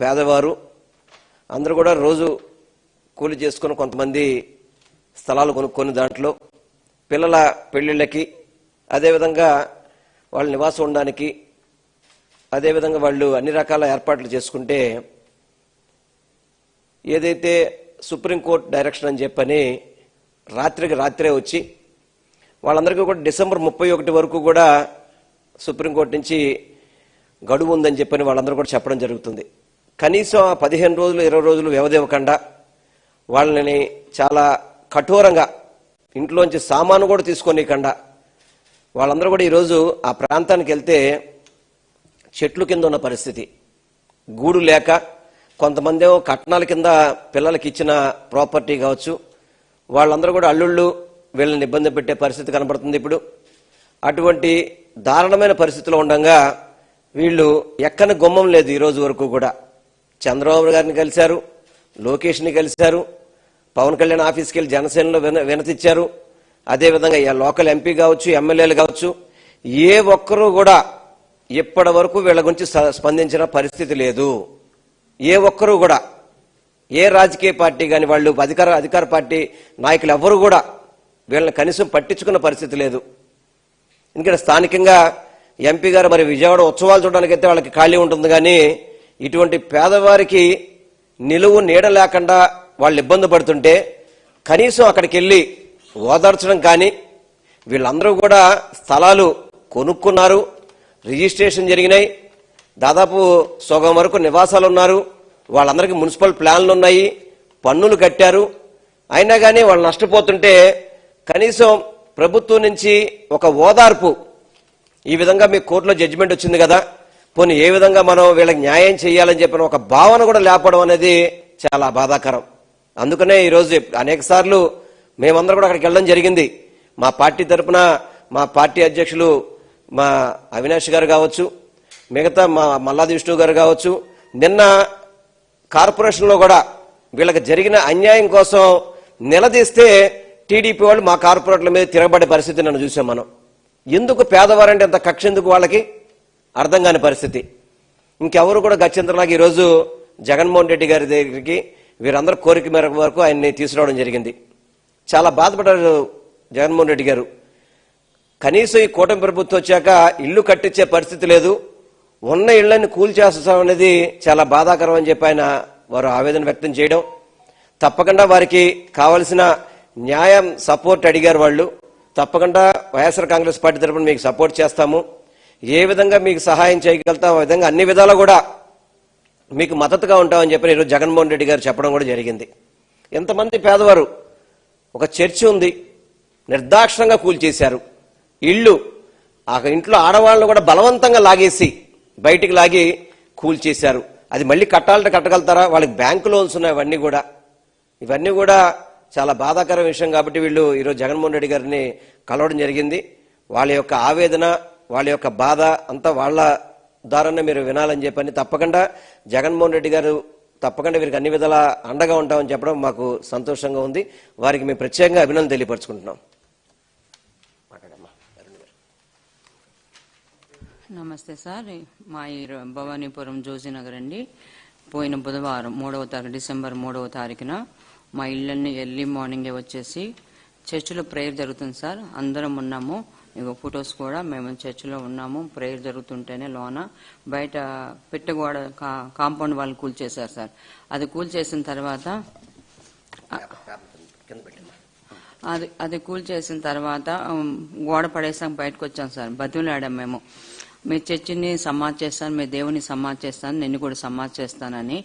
పేదవారు అందరూ కూడా రోజు కూలి చేసుకుని కొంతమంది స్థలాలు కొనుక్కొని దాంట్లో పిల్లల పెళ్ళిళ్ళకి అదేవిధంగా వాళ్ళ నివాసం ఉండడానికి అదేవిధంగా వాళ్ళు అన్ని రకాల ఏర్పాట్లు చేసుకుంటే ఏదైతే సుప్రీంకోర్టు డైరెక్షన్ అని చెప్పని రాత్రికి రాత్రే వచ్చి వాళ్ళందరికీ కూడా డిసెంబర్ ముప్పై ఒకటి వరకు కూడా సుప్రీంకోర్టు నుంచి గడువు ఉందని చెప్పని వాళ్ళందరూ కూడా చెప్పడం జరుగుతుంది. కనీసం ఆ పదిహేను రోజులు ఇరవై రోజులు వ్యవధి ఇవ్వకుండా వాళ్ళని చాలా కఠోరంగా ఇంట్లోంచి సామాను కూడా తీసుకోనీయకుండా వాళ్ళందరూ కూడా ఈరోజు ఆ ప్రాంతానికి వెళ్తే చెట్లు కింద ఉన్న పరిస్థితి. గూడు లేక కొంతమంది ఏమో కట్నాల కింద పిల్లలకి ఇచ్చిన ప్రాపర్టీ కావచ్చు. వాళ్ళందరూ కూడా అల్లుళ్ళు వీళ్ళని ఇబ్బంది పెట్టే పరిస్థితి కనబడుతుంది ఇప్పుడు. అటువంటి దారుణమైన పరిస్థితిలో ఉండగా వీళ్ళు ఎక్కని గుమ్మం లేదు ఈ రోజు వరకు కూడా. చంద్రబాబు గారిని కలిశారు లోకేష్ని కలిశారు పవన్ కళ్యాణ్ ఆఫీస్కి వెళ్ళి జనసేనలో విన వినతిచ్చారు. అదేవిధంగా లోకల్ ఎంపీ కావచ్చు ఎమ్మెల్యేలు కావచ్చు ఏ ఒక్కరూ కూడా ఇప్పటి వరకు వీళ్ళ గురించి స్పందించిన పరిస్థితి లేదు. ఏ ఒక్కరూ కూడా ఏ రాజకీయ పార్టీ కానీ వాళ్ళు అధికార అధికార పార్టీ నాయకులు ఎవ్వరూ కూడా వీళ్ళని కనీసం పట్టించుకున్న పరిస్థితి లేదు. ఎందుకంటే స్థానికంగా ఎంపీ గారు మరి విజయవాడ ఉత్సవాలు చూడడానికి అయితే వాళ్ళకి ఖాళీ ఉంటుంది కానీ ఇటువంటి పేదవారికి నిలువు నీడ లేకుండా వాళ్ళు ఇబ్బంది పడుతుంటే కనీసం అక్కడికి వెళ్ళి ఓదార్చడం కానీ వీళ్ళందరూ కూడా స్థలాలు కొనుక్కున్నారు రిజిస్ట్రేషన్ జరిగినాయి. దాదాపు సగం వరకు నివాసాలు ఉన్నారు. వాళ్ళందరికీ మున్సిపల్ ప్లాన్లు ఉన్నాయి పన్నులు కట్టారు. అయినా కానీ వాళ్ళు నష్టపోతుంటే కనీసం ప్రభుత్వం నుంచి ఒక ఓదార్పు. ఈ విధంగా మీ కోర్టులో జడ్జిమెంట్ వచ్చింది కదా. పోనీ ఏ విధంగా మనం వీళ్ళకి న్యాయం చేయాలని చెప్పిన ఒక భావన కూడా లేపడం అనేది చాలా బాధాకరం. అందుకనే ఈరోజు అనేక సార్లు మేమందరం కూడా అక్కడికి వెళ్ళడం జరిగింది. మా పార్టీ తరఫున మా పార్టీ అధ్యక్షులు మా అవినాష్ గారు కావచ్చు మిగతా మా మల్లాది విష్ణు గారు కావచ్చు నిన్న కార్పొరేషన్లో కూడా వీళ్ళకి జరిగిన అన్యాయం కోసం నిలదీస్తే టీడీపీ వాళ్ళు మా కార్పొరేట్ల మీద తిరగబడే పరిస్థితి నన్ను చూసాం మనం. ఎందుకు పేదవారంటే అంత కక్ష ఎందుకు వాళ్ళకి? అర్థం కాని పరిస్థితి. ఇంకెవరు కూడా గచ్చింతలాగా ఈరోజు జగన్మోహన్ రెడ్డి గారి దగ్గరికి వీరందరూ కోరిక మేరకు వరకు ఆయన్ని తీసుకురావడం జరిగింది. చాలా బాధపడ్డారు జగన్మోహన్ రెడ్డి గారు. కనీసం ఈ కూటమి ప్రభుత్వం వచ్చాక ఇల్లు కట్టించే పరిస్థితి లేదు. ఉన్న ఇళ్ళను కూల్చేస్తాం అనేది చాలా బాధాకరం అని చెప్పి ఆయన వారు ఆవేదన వ్యక్తం చేయడం. తప్పకుండా వారికి కావలసిన న్యాయం సపోర్ట్ అడిగారు వాళ్ళు. తప్పకుండా వైఎస్ఆర్ కాంగ్రెస్ పార్టీ తరఫున మీకు సపోర్ట్ చేస్తాము. ఏ విధంగా మీకు సహాయం చేయగలుగుతాం ఆ విధంగా అన్ని విధాలు కూడా మీకు మద్దతుగా ఉంటామని చెప్పి ఈరోజు జగన్మోహన్ రెడ్డి గారు చెప్పడం కూడా జరిగింది. ఎంతమంది పేదవారు ఒక చర్చి ఉంది నిర్దాక్షిణంగా కూల్చేశారు. ఇళ్ళు ఆ ఇంట్లో ఆడవాళ్ళను కూడా బలవంతంగా లాగేసి బయటికి లాగి కూల్చేశారు. అది మళ్ళీ కట్టాలంటే కట్టగలుగుతారా? వాళ్ళకి బ్యాంకు లోన్స్ ఉన్నాయి అవన్నీ కూడా. ఇవన్నీ కూడా చాలా బాధాకర విషయం కాబట్టి వీళ్ళు ఈరోజు జగన్మోహన్ రెడ్డి గారిని కలవడం జరిగింది. వాళ్ళ యొక్క ఆవేదన వాళ్ళ యొక్క బాధ అంతా వాళ్ళ ద్వారానే మీరు వినాలని చెప్పని తప్పకుండా జగన్మోహన్ రెడ్డి గారు తప్పకుండా వీరికి అన్ని విధాల అండగా ఉంటామని చెప్పడం మాకు సంతోషంగా ఉంది. వారికి మేము ప్రత్యేకంగా అభినందన తెలియపరుచుకుంటున్నాం. నమస్తే సార్. మా భవానీపురం జోజీనగర్ అండి. పోయిన బుధవారం మూడవ తారీఖు డిసెంబర్ మూడవ తారీఖున మా ఇళ్ళన్ని ఎర్లీ మార్నింగే వచ్చేసి చర్చిలో ప్రేయర్ జరుగుతుంది సార్. అందరం ఉన్నాము. ఇక ఫొటోస్ కూడా మేము చర్చిలో ఉన్నాము. ప్రేయర్ జరుగుతుంటేనే లోన. బయట పెట్టగోడ కా- కాంపౌండ్ వాళ్ళు కూల్చేశారు సార్. అది కూల్చేసిన తర్వాత అది అది కూల్ చేసిన తర్వాత గోడ పడేసాక బయటకు వచ్చాం సార్. బతిలాడాం మేము. మీ చర్చిని సమాజ్ చేస్తాను మీ దేవుని సమాజ్ చేస్తాను నిన్ను కూడా సమాజ్ చేస్తానని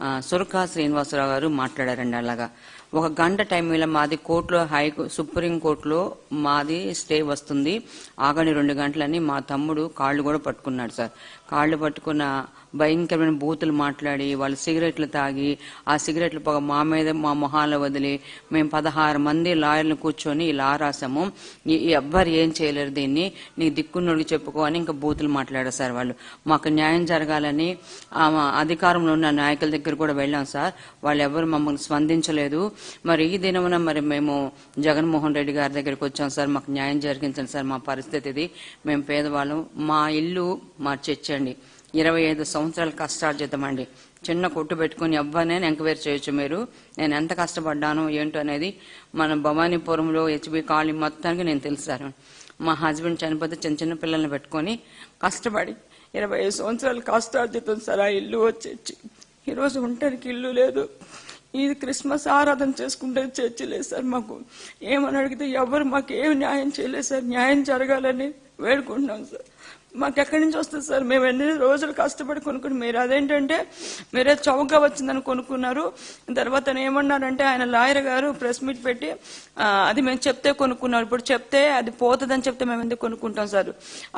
ఆ, సురకా శ్రీనివాసరావు గారు మాట్లాడారండి అలాగా. ఒక గంట టైం టైంలో మాది కోర్టులో హై సుప్రీం కోర్టులో మాది స్టే వస్తుంది. ఆగని రెండు గంటలని మా తమ్ముడు కాళ్ళు కూడా పట్టుకున్నాడు సార్. కాళ్ళు పట్టుకున్న భయంకరమైన బూతులు మాట్లాడి వాళ్ళు సిగరెట్లు తాగి ఆ సిగరెట్ల పొగ మా మీద మా మొహాల్లో వదిలి మేము పదహారు మంది లాయర్లు కూర్చొని ఇలా రాసాము. ఈ- ఈ ఎవ్వరు ఏం చేయలేరు దీన్ని. నీ దిక్కున్నోడికి చెప్పుకో అని ఇంకా బూతులు మాట్లాడారు సార్ వాళ్ళు. మాకు న్యాయం జరగాలని ఆ మా అధికారంలో ఉన్న నాయకుల దగ్గర కూడా వెళ్ళాం సార్. వాళ్ళు ఎవరు మమ్మల్ని స్పందించలేదు. మరి ఈ దినమున మరి మేము జగన్మోహన్ రెడ్డి గారి దగ్గరికి వచ్చాం సార్. మాకు న్యాయం జరిగించండి సార్ మా పరిస్థితి ఇది. మేము పేదవాళ్ళం. మా ఇల్లు మా చర్చండి. ఇరవై ఐదు సంవత్సరాల కష్టార్జితం అండి చిన్న కొట్టు పెట్టుకుని ఎవ్వరినైనా ఎంక్వైరీ చేయొచ్చు మీరు. నేను ఎంత కష్టపడ్డాను ఏంటో అనేది మన భవానీపురంలో హెచ్బి కాలనీ మొత్తానికి నేను తెలుసాను మా హస్బెండ్ చనిపోతే చిన్న చిన్న పిల్లల్ని పెట్టుకొని కష్టపడి ఇరవై ఐదు సంవత్సరాలు కష్టార్జితం సార్ ఆ ఇల్లు వచ్చేచ్చి ఈరోజు ఉండటానికి ఇల్లు లేదు. ఇది క్రిస్మస్ ఆరాధన చేసుకుంటే చర్చి లేదు సార్ మాకు. ఏమని అడిగితే ఎవరు మాకు ఏమి న్యాయం చేయలేదు సార్. న్యాయం జరగాలని వేడుకుంటున్నాం సార్. మాకు ఎక్కడి నుంచి వస్తుంది సార్? మేము ఎన్ని రోజులు కష్టపడి కొనుక్కుని మీరు అదేంటంటే మీరే చౌకగా వచ్చిందని కొనుక్కున్నారు. తర్వాత ఏమన్నారంటే ఆయన లాయర్ గారు ప్రెస్ మీట్ పెట్టి అది మేము చెప్తే కొనుక్కున్నారు. ఇప్పుడు చెప్తే అది పోతుందని చెప్తే మేము ఎందుకు కొనుక్కుంటాం సార్?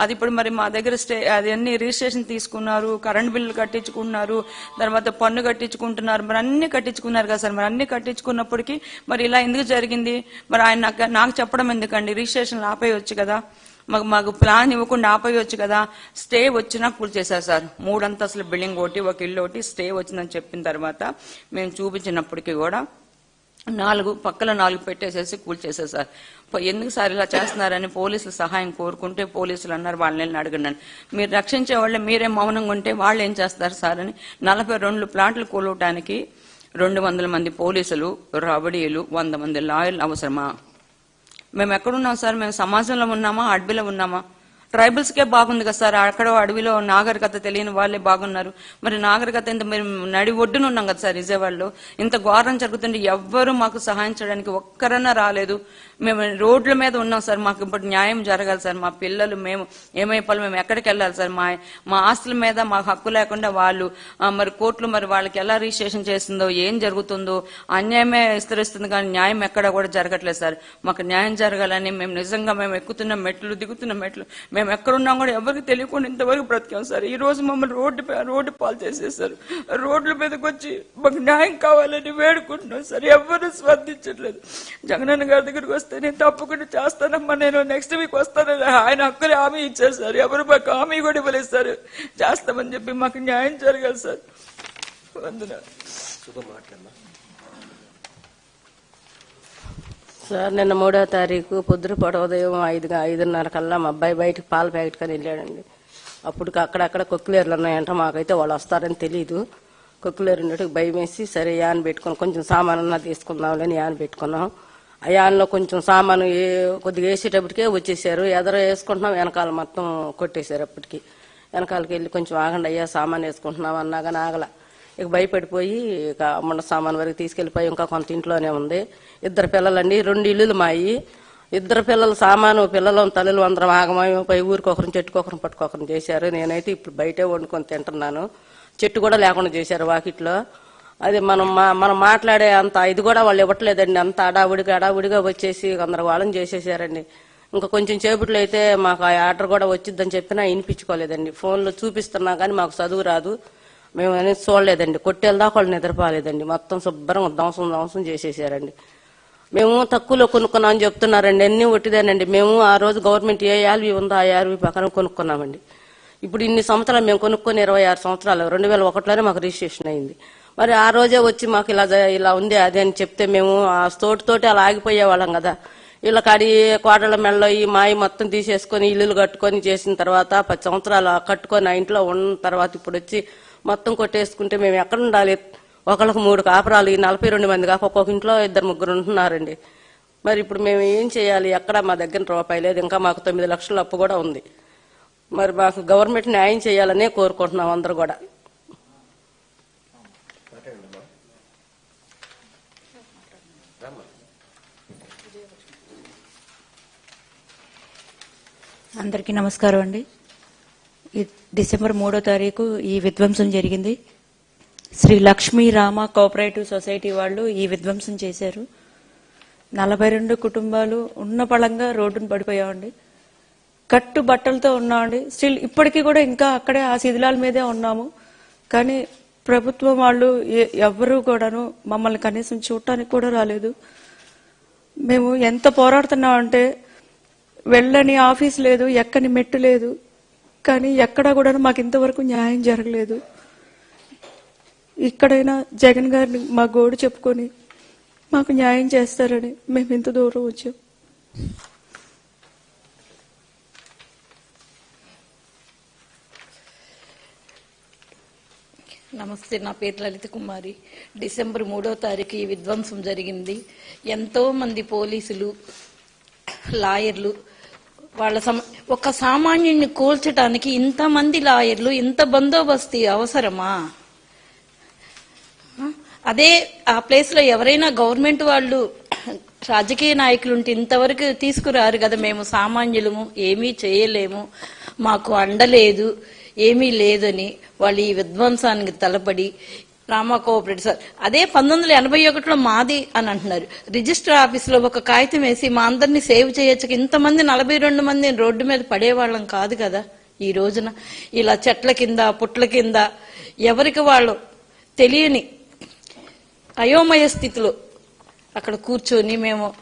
అది ఇప్పుడు మరి మా దగ్గర స్టే అది అన్ని రిజిస్ట్రేషన్ తీసుకున్నారు కరెంట్ బిల్లు కట్టించుకున్నారు తర్వాత పన్ను కట్టించుకుంటున్నారు. మరి అన్ని కట్టించుకున్నారు కదా సార్? మరి అన్ని కట్టించుకున్నప్పటికీ మరి ఇలా ఎందుకు జరిగింది? మరి ఆయన నాకు నాకు చెప్పడం ఎందుకండి? రిజిస్ట్రేషన్ ఆపేయచ్చు కదా. మాకు మాకు ప్లాన్ ఇవ్వకుండా ఆపేయొచ్చు కదా. స్టే వచ్చినా పూర్తి చేశారు సార్. మూడంతస్తుల బిల్డింగ్ ఒకటి ఒక ఇల్లు ఒకటి స్టే వచ్చిందని చెప్పిన తర్వాత మేము చూపించినప్పటికీ కూడా నాలుగు పక్కల నాలుగు పెట్టేసేసి కూల్చేశారు సార్. ఎందుకు సార్ ఇలా చేస్తున్నారని పోలీసులు సహాయం కోరుకుంటే పోలీసులు అన్నారు వాళ్ళని వెళ్ళి అడగండి మీరు రక్షించే వాళ్ళే మీరే మౌనంగా ఉంటే వాళ్ళు ఏం చేస్తారు సార్ అని. నలభై రెండు ప్లాంట్లు కూలవటానికి రెండు వందల మంది పోలీసులు రబడీలు వంద మంది లాయర్లు అవసరమా? మేము ఎక్కడున్నాం సార్? మేము సమాజంలో ఉన్నామా? అడవిలో ఉన్నామా? ట్రైబల్స్ కే బాగుంది కదా సార్. అక్కడ అడవిలో నాగరికత తెలియని వాళ్ళే బాగున్నారు. మరి నాగరికత ఇంత మేము నడి ఒడ్డున ఉన్నాం కదా సార్ విజయవాడలో ఇంత ఘోరం జరుగుతుంటే ఎవ్వరూ మాకు సహాయం చేయడానికి ఒక్కరన్నా రాలేదు. మేము రోడ్ల మీద ఉన్నాం సార్. మాకు ఇప్పుడు న్యాయం జరగాలి సార్. మా పిల్లలు మేము ఏమైపోవాలి? మేము ఎక్కడికి వెళ్ళాలి సార్? మా మా ఆస్తుల మీద మాకు హక్కు లేకుండా వాళ్ళు మరి కోర్టులు మరి వాళ్ళకి ఎలా రిజిస్ట్రేషన్ చేస్తుందో ఏం జరుగుతుందో అన్యాయమే విస్తరిస్తుంది కానీ న్యాయం ఎక్కడ కూడా జరగట్లేదు సార్. మాకు న్యాయం జరగాలని మేము నిజంగా మేము ఎక్కుతున్న మెట్లు దిగుతున్న మెట్లు మేము ఎక్కడున్నాం కూడా ఎవరికి తెలియకుండా ఇంతవరకు బ్రతికాం సార్. ఈ రోజు మమ్మల్ని రోడ్డు రోడ్డు పాలు చేసేసారు. రోడ్ల మీదకి వచ్చి మాకు న్యాయం కావాలని వేడుకుంటున్నాం సార్. ఎవరు స్పందించట్లేదు. జగనన్న గారి దగ్గరికి వస్తే నేను తప్పకుండా చేస్తానమ్మా నేను నెక్స్ట్ వీక్ వస్తానని ఆయన అక్కడే హామీ ఇచ్చారు సార్. ఎవరు మాకు హామీ కూడా ఇవ్వలేదు సార్. చేస్తామని చెప్పి మాకు న్యాయం జరగాలి సార్. అందులో సార్ నిన్న మూడో తారీఖు పొద్దున ఉదయం ఐదు ఐదున్నర కల్లా మా అబ్బాయి బయటకు పాల ప్యాకెట్ కానీ వెళ్ళాడండి. అప్పుడు అక్కడక్కడ కొక్కులేరులు ఉన్నాయంట మాకైతే వాళ్ళు వస్తారని తెలియదు కొక్కులేరు ఉన్నట్టు భయం వేసి సరే యాన్ పెట్టుకుని కొంచెం సామాను తీసుకుందాంలేని యాన్ పెట్టుకున్నాం. ఆ యాన్లో కొంచెం సామాను ఏ- కొద్దిగా వేసేటప్పటికే వచ్చేసారు. ఎదర వేసుకుంటున్నాం వెనకాల మొత్తం కొట్టేశారు అప్పటికి. వెనకాలకి వెళ్ళి కొంచెం ఆగండి అయ్యా సామాన్ వేసుకుంటున్నాం అన్నా కానీ ఆగల. ఇక భయపడిపోయి ఇక అమ్మ సామాన్ వరకు తీసుకెళ్ళిపోయి ఇంకా కొంత ఇంట్లోనే ఉంది. ఇద్దరు పిల్లలండి రెండు ఇల్లులు మాయి. ఇద్దరు పిల్లలు సామాను పిల్లలు తల్లులు అందరం ఆగమైపోయి ఊరికొకరిని చెట్టుకొకరిని పట్టుకొకరిని చేశారు. నేనైతే ఇప్పుడు బయటే వండుకొని తింటున్నాను. చెట్టు కూడా లేకుండా చేశారు వాకిట్లో. అది మనం మా మనం మాట్లాడే అంత ఇది కూడా వాళ్ళు ఇవ్వట్లేదండి. అంత అడావుడిగా అడావుడిగా వచ్చేసి గందరగోళం చేసేసారండి. ఇంకా కొంచెం చేపట్లో అయితే మాకు ఆ ఆర్డర్ కూడా వచ్చిద్దని చెప్పినా వినిపించుకోలేదండి. ఫోన్లో చూపిస్తున్నా కానీ మాకు చదువు రాదు. మేము అనేది చూడలేదండి. కొట్టేళ్ళ దాకా వాళ్ళు నిద్రపోలేదండి. మొత్తం శుభ్రంగా ధ్వంసం ధ్వంసం చేసేసారండి. మేము తక్కువలో కొనుక్కున్నామని చెప్తున్నారండి. అన్ని ఒట్టిదేనండి. మేము ఆ రోజు గవర్నమెంట్ ఏ యాల్వి ఉందో ఆ యాల్వి ప్రకారం కొనుక్కున్నామండి. ఇప్పుడు ఇన్ని సంవత్సరాలు మేము కొనుక్కొని ఇరవై ఆరు సంవత్సరాలు రెండు వేల ఒకటిలోనే మాకు రిజిస్ట్రేషన్ అయింది. మరి ఆ రోజే వచ్చి మాకు ఇలా ఇలా ఉంది అది అని చెప్తే మేము ఆ తోటితోటి అలా ఆగిపోయేవాళ్ళం కదా. వీళ్ళ కాడి కోడల మెడలో ఈ మాయి మొత్తం తీసేసుకొని ఇల్లులు కట్టుకొని చేసిన తర్వాత పది సంవత్సరాలు కట్టుకొని ఆ ఇంట్లో ఉన్న తర్వాత ఇప్పుడు వచ్చి మొత్తం కొట్టేసుకుంటే మేము ఎక్కడ ఉండాలి? ఒకళ్ళకి మూడు కాపురాలు ఈ నలభై రెండు మంది కాక ఒక్కొక్క ఇంట్లో ఇద్దరు ముగ్గురు ఉంటున్నారండి. మరి ఇప్పుడు మేము ఏం చేయాలి? ఎక్కడ మా దగ్గర రూపాయి లేదు. ఇంకా మాకు తొమ్మిది లక్షల అప్పు కూడా ఉంది. మరి మాకు గవర్నమెంట్ న్యాయం చేయాలనే కోరుకుంటున్నాం అందరు కూడా. అందరికీ నమస్కారం అండి. డిసెంబర్ మూడో తారీఖు ఈ విధ్వంసం జరిగింది. శ్రీ లక్ష్మీ రామ కోఆపరేటివ్ సొసైటీ వాళ్ళు ఈ విధ్వంసం చేశారు. నలభై రెండు కుటుంబాలు ఉన్న పళంగా రోడ్డును పడిపోయామండి. కట్టు బట్టలతో ఉన్నామండి. స్టిల్ ఇప్పటికీ కూడా ఇంకా అక్కడే ఆ శిథిలాల మీదే ఉన్నాము. కానీ ప్రభుత్వం వాళ్ళు ఎ- ఎవ్వరూ కూడాను మమ్మల్ని కనీసం చూడటానికి కూడా రాలేదు. మేము ఎంత పోరాడుతున్నామంటే వెళ్ళని ఆఫీస్ లేదు ఎక్కని మెట్టు లేదు. కానీ ఎక్కడా కూడా మాకు ఇంతవరకు న్యాయం జరగలేదు. ఇక్కడైనా జగన్ గారిని మా గోడు చెప్పుకొని మాకు న్యాయం చేస్తారని మేము ఇంత దూరం వచ్చాం. నమస్తే నా పేరు లలిత కుమారి. డిసెంబర్ మూడో తారీఖు ఈ విధ్వంసం జరిగింది. ఎంతో మంది పోలీసులు లాయర్లు వాళ్ళ సమ ఒక సామాన్యుని కూల్చడానికి ఇంతమంది లాయర్లు ఇంత బందోబస్తు అవసరమా? అదే ఆ ప్లేస్లో ఎవరైనా గవర్నమెంట్ వాళ్ళు రాజకీయ నాయకులు ఉంటే ఇంతవరకు తీసుకురారు కదా మేము సామాన్యులము ఏమీ చేయలేము మాకు అండలేదు ఏమీ లేదని వాళ్ళు ఈ విధ్వంసానికి తలపడి రామా కోఆపరేటివ్ సార్. అదే పంతొమ్మిది వందల ఎనభై ఒకటిలో మాది అని అంటున్నారు. రిజిస్టర్ ఆఫీసులో ఒక కాగితం వేసి మా అందరినీ సేవ్ చేయొచ్చు ఇంతమంది నలభై రెండు మంది రోడ్డు మీద పడేవాళ్ళం కాదు కదా ఈ రోజున. ఇలా చెట్ల కింద పుట్ల కింద ఎవరికి వాళ్ళు తెలియని అయోమయ స్థితిలో అక్కడ కూర్చొని మేము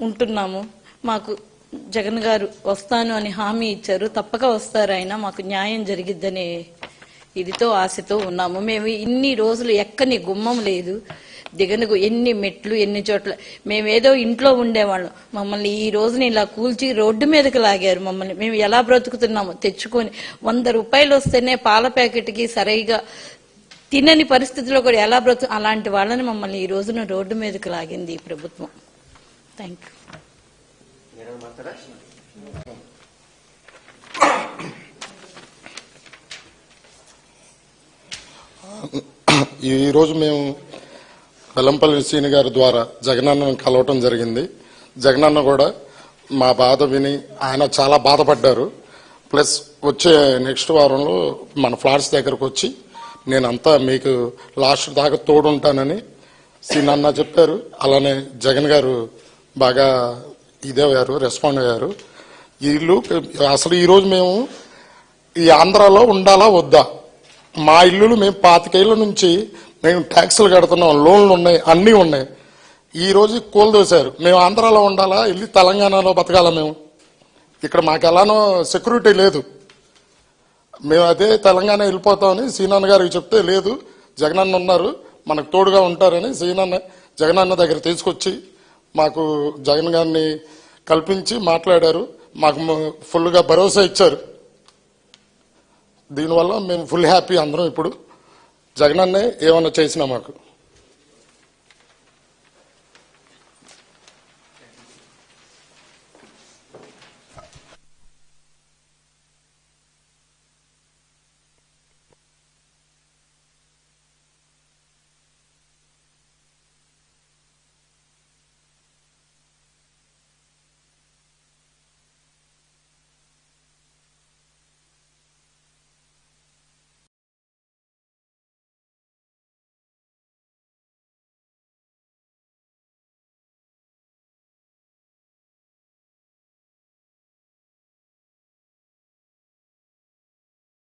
ఉంటున్నాము. మాకు జగన్ గారు వస్తాను అని హామీ ఇచ్చారు. తప్పక వస్తారు ఆయన మాకు న్యాయం జరిగిద్దనే ఇదితో ఆశతో ఉన్నాము. మేము ఇన్ని రోజులు ఎక్కని గుమ్మం లేదు. దిగనకు ఎన్ని మెట్లు ఎన్ని చోట్ల మేమేదో ఇంట్లో ఉండేవాళ్ళం. మమ్మల్ని ఈ రోజున ఇలా కూల్చి రోడ్డు మీదకి లాగారు మమ్మల్ని. మేము ఎలా బ్రతుకుతున్నాము తెచ్చుకొని వంద రూపాయలు వస్తేనే పాల ప్యాకెట్కి సరిగా తినని పరిస్థితిలో కూడా ఎలా బ్రతు అలాంటి వాళ్ళని మమ్మల్ని ఈ రోజున రోడ్డు మీదకి లాగింది ఈ ప్రభుత్వం. థ్యాంక్ యూ ఈరోజు మేము వెల్లంపల్లి శ్రీని గారి ద్వారా జగనన్నను కలవటం జరిగింది. జగనన్న కూడా మా బాధ విని ఆయన చాలా బాధపడ్డారు. ప్లస్ వచ్చే నెక్స్ట్ వారంలో మన ఫ్లాట్స్ దగ్గరకు వచ్చి నేనంతా మీకు లాస్ట్ దాకా తోడుంటానని సీనన్న చెప్పారు. అలానే జగన్ గారు బాగా ఇదయ్యారు రెస్పాండ్ అయ్యారు. వీళ్ళు అసలు ఈరోజు మేము ఈ ఆంధ్రాలో ఉండాలా వద్దా? మా ఇల్లులు మేము పాతికేళ్ళ నుంచి మేము ట్యాక్సులు కడుతున్నాం లోన్లు ఉన్నాయి అన్నీ ఉన్నాయి. ఈ రోజు కూలదోశారు మేము ఆంధ్రాలో ఉండాలా? వెళ్ళి తెలంగాణలో బతకాలా మేము? ఇక్కడ మాకు ఎలానో సెక్యూరిటీ లేదు. మేము అదే తెలంగాణ వెళ్ళిపోతామని సీనన్న గారికి చెప్తే లేదు. జగనన్న ఉన్నారు. మనకు తోడుగా ఉంటారని సీనన్న జగనన్న దగ్గర తీసుకొచ్చి మాకు జగన్ గారిని కల్పించి మాట్లాడారు. మాకు ఫుల్గా భరోసా ఇచ్చారు. దీనివల్ల మేము ఫుల్ హ్యాపీ అందరం ఇప్పుడు. జగనన్నే ఏమన్నా చేసినా మాకు.